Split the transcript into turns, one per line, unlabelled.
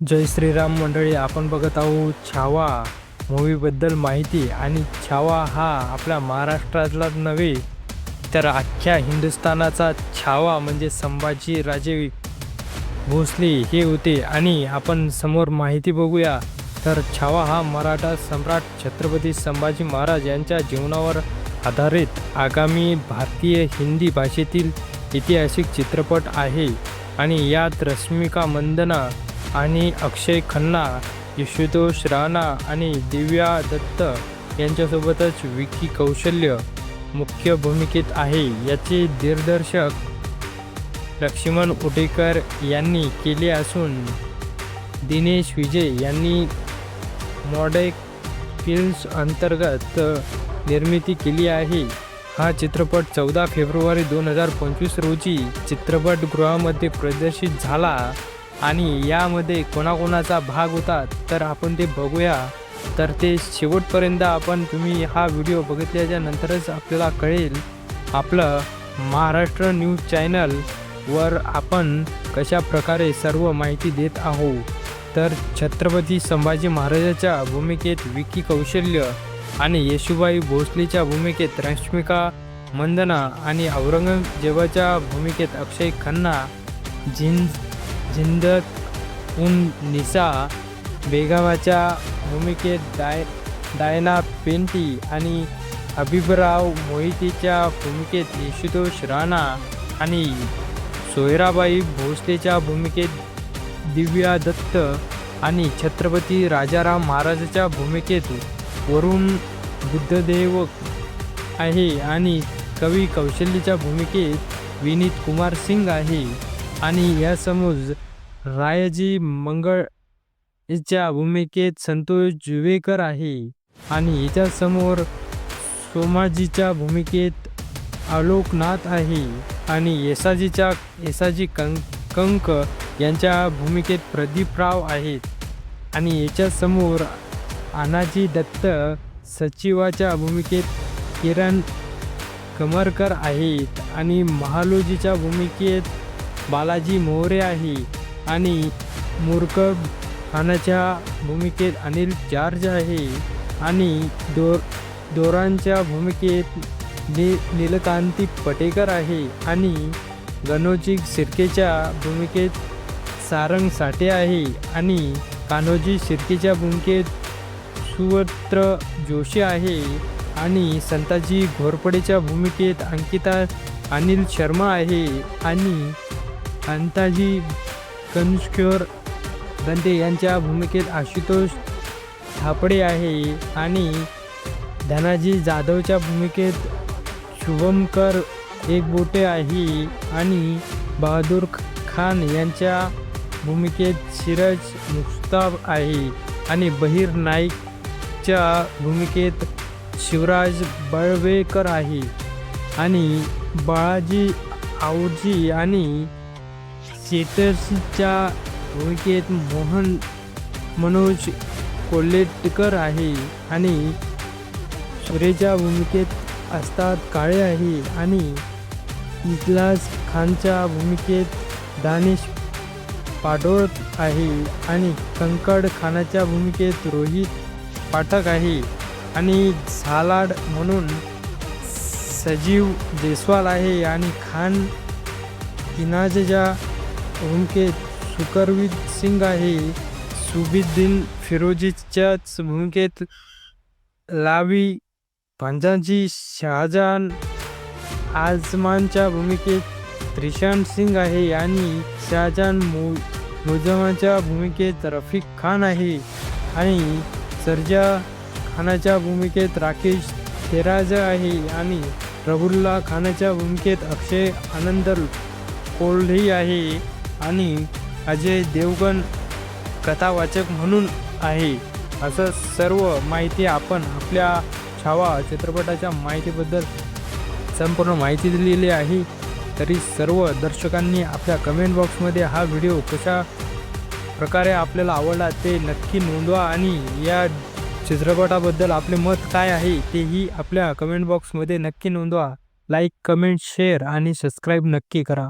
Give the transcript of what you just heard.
जय श्रीराम मंडळी आपण बघत आहोत छावा मूवीबद्दल माहिती. आणि छावा हा आपल्या महाराष्ट्रातलाच नव्हे तर अख्ख्या हिंदुस्थानाचा छावा म्हणजे संभाजी राजे भोसले हे होते. आणि आपण समोर माहिती बघूया तर छावा हा मराठा सम्राट छत्रपती संभाजी महाराज यांच्या जीवनावर आधारित आगामी भारतीय हिंदी भाषेतील ऐतिहासिक चित्रपट आहे. आणि यात रश्मिका मंदना आणि अक्षय खन्ना यशुतोष राणा आणि दिव्या दत्त यांच्यासोबतच विकी कौशल्य मुख्य भूमिकेत आहे याचे दिग्दर्शक लक्ष्मण उटेकर यांनी केले असून दिनेश विजय यांनी मॉडेक फिल्म्स अंतर्गत निर्मिती केली आहे. हा चित्रपट चौदा फेब्रुवारी दोन हजार पंचवीस रोजी चित्रपटगृहामध्ये प्रदर्शित झाला. आणि यामध्ये कोणाकोणाचा भाग होता तर आपण ते बघूया. तर ते शेवटपर्यंत आपण तुम्ही हा व्हिडिओ बघितल्याच्या नंतरच आपल्याला कळेल. आपलं महाराष्ट्र न्यूज चॅनल वर आपण कशा प्रकारे सर्व माहिती देत आहोत. तर छत्रपती संभाजी महाराजाच्या भूमिकेत विकी कौशल्य आणि येशुबाई भोसलेच्या भूमिकेत रश्मिका मंदना आणि औरंगजेबाच्या भूमिकेत अक्षय खन्ना जिन जिंदत उन निसा बेगावाच्या भूमिकेत डाय डायना पेंटी आणि हबीबराव मोहितेच्या भूमिकेत यशुतोष राणा आणि सोयराबाई भोसलेच्या भूमिकेत दिव्या दत्त आणि छत्रपती राजाराम महाराजाच्या भूमिकेत वरुण बुद्धदेव आहे आणि कवी कौशल्यच्या भूमिकेत विनीत कुमार सिंग आहे. आणि यासमोर रायजी मंगळ हिच्या भूमिकेत संतोष जुवेकर आहे आणि याच्यासमोर सोमाजीच्या भूमिकेत आलोकनाथ आहे आणि येसाजीच्या येसाजी कंक कंक यांच्या भूमिकेत प्रदीपराव आहेत. आणि याच्यासमोर आनाजी दत्त सचिवाच्या भूमिकेत किरण कमरकर आहेत आणि महालोजीच्या भूमिकेत बालाजी मोरे आहे आणि मूर्ख खानाच्या भूमिकेत अनिल जॉर्ज आहे. आणि दो दोरांच्या भूमिकेत नि नीलकांती पटेकर आहे. आणि गणोजी शिर्केच्या भूमिकेत सारंग साठे आहे. आणि कान्होजी शिर्केच्या भूमिकेत सुवत्र जोशी आहे. आणि संताजी घोरपडेच्या भूमिकेत अंकिता अनिल शर्मा आहे. आणि अंताजी कनुष्कर दंते यांच्या भूमिकेत आशुतोष थापडे आहे आणि धनाजी जाधवच्या भूमिकेत शुभमकर एकबोटे आहे आणि बहादूर खान यांच्या भूमिकेत सिरज मुस्ताब आहे आणि बहीर नाईकच्या भूमिकेत शिवराज बळवेकर आहे आणि बाळाजी आवजी आणि शेटर्सच्या भूमिकेत मोहन मनोज कोल्हेटकर आहे आणि सुरेच्या भूमिकेत असतात काळे आहे आणि इजलास खानच्या भूमिकेत दानिश पाडोळ आहे आणि कंकड खानाच्या भूमिकेत रोहित पाठक आहे आणि झालाड म्हणून सजीव जयस्वाल आहे आणि खान इनाजच्या भूमिकेत सुकरवीर सिंग आहे. सुबिद्दीन फिरोजीच्याच भूमिकेत लावी पंजाजी शहाजहान आजमानच्या भूमिकेत त्रिशांत सिंग आहे आणि शहाजहान मु मुजमाच्या भूमिकेत रफिक खान आहे आणि सर्जा खानाच्या भूमिकेत राकेश थेराज आहे आणि रबुल्ला खानाच्या भूमिकेत अक्षय आनंद कोल्हे आहे. आणि अजय देवगण कथावाचक म्हणून आहे. असं सर्व माहिती आपण आपल्या छावा चित्रपटाच्या माहितीबद्दल संपूर्ण माहिती दिलेली आहे. तरी सर्व दर्शकांनी आपल्या कमेंट बॉक्समध्ये हा व्हिडिओ कशा प्रकारे आपल्याला आवडला ते नक्की नोंदवा आणि या चित्रपटाबद्दल आपले मत काय आहे तेही आपल्या कमेंट बॉक्समध्ये नक्की नोंदवा. लाईक कमेंट शेअर आणि सबस्क्राईब नक्की करा.